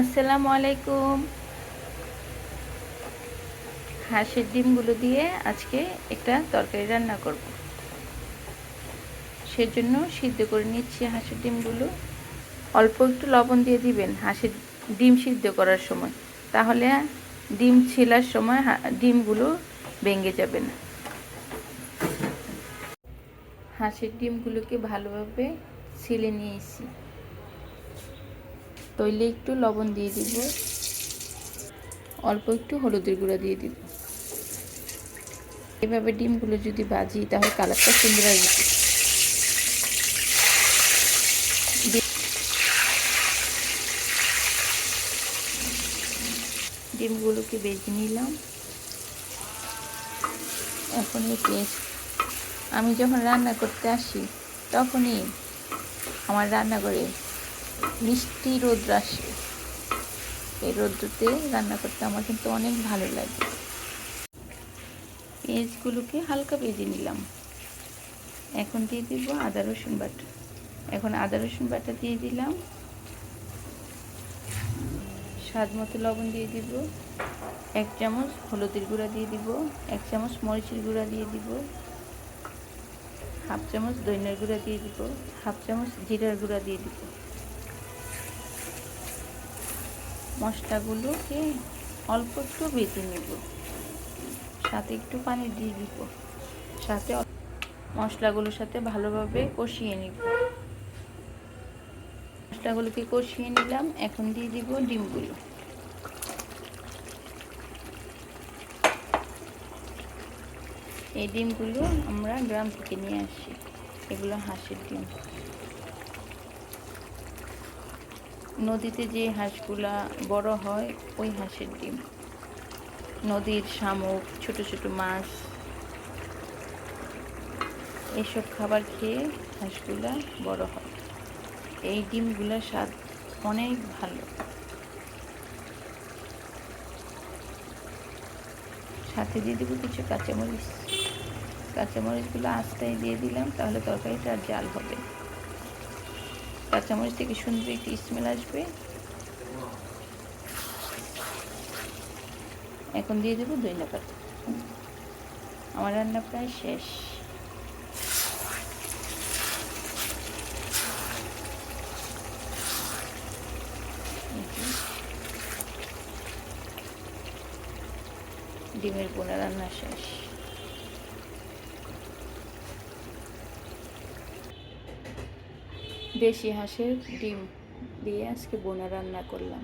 আসসালামু আলাইকুম। হাঁসের ডিমগুলো দিয়ে আজকে একটা তরকারি রান্না করব। সেজন্য সিদ্ধ করে নিচ্ছি হাঁসের ডিমগুলো। অল্প একটু লবণ দিয়ে দিবেন হাঁসের ডিম সিদ্ধ করার সময়। তাহলে ডিম ছেলার সময় ডিমগুলো ভেঙে যাবে না। হাঁসের ডিমগুলোকে ভালোভাবে ছিলে নিয়েছি। তৈলে একটু লবণ দিয়ে দিব। অল্প একটু হলুদের গুঁড়া দিয়ে দিব। এভাবে ডিমগুলো যদি ভাজি, তাহলে কালারটা সুন্দর আসবে ডিমগুলোকে বেজে নিলাম। এখন পেঁয়াজ আমি যখন রান্না করতে আসি, তখনই আমার রান্নাঘরে মিষ্টি রোদ্র আসে। এই রোদ্রতে রান্না করতে আমার কিন্তু অনেক ভালো লাগে। পেঁয়াজগুলোকে হালকা ভেজে নিলাম। এখন দিয়ে দিব আদা, রসুন বাটা। এখন আদা, রসুন বাটা দিয়ে দিলাম। স্বাদ মতো লবণ দিয়ে দিব। এক চামচ হলুদের গুঁড়া দিয়ে দিব। এক চামচ মরিচের গুঁড়া দিয়ে দিব। হাফ চামচ দইনের গুঁড়া দিয়ে দিব। হাফ চামচ জিরার গুঁড়া দিয়ে দিব। মশলাগুলোকে অল্প একটু বেটে নেব। সাথে একটু পানি দিয়ে দিব। সাথে মশলাগুলোর সাথে ভালোভাবে কষিয়ে নিব। মশলাগুলোকে কষিয়ে নিলাম। এখন দিয়ে দিব ডিমগুলো। এই ডিমগুলো আমরা গ্রাম থেকে নিয়ে আসি। এগুলো হাঁসের ডিম। নদীতে যে হাঁসগুলা বড় হয়, ওই হাঁসের ডিম। নদীর শামুক, ছোট ছোট মাছ এইসব খাবার খেয়ে হাঁসগুলা বড় হয়। এই ডিমগুলোর স্বাদ অনেক ভালো। সাথে দিয়ে দেবো কিছু কাঁচামরিচ। কাঁচামরিচগুলো আস্তায় দিয়ে দিলাম, তাহলে তরকারিটা জাল হবে কাঁচামরিচ থেকে সুন্দর একটি স্মেল আসবে। এখন দিয়ে দেবো দইনা পাতা আমার রান্না প্রায় শেষ। ডিমের পোনা রান্না শেষ। দেশি হাঁসের ডিম দিয়ে আজকে বোনা রান্না করলাম।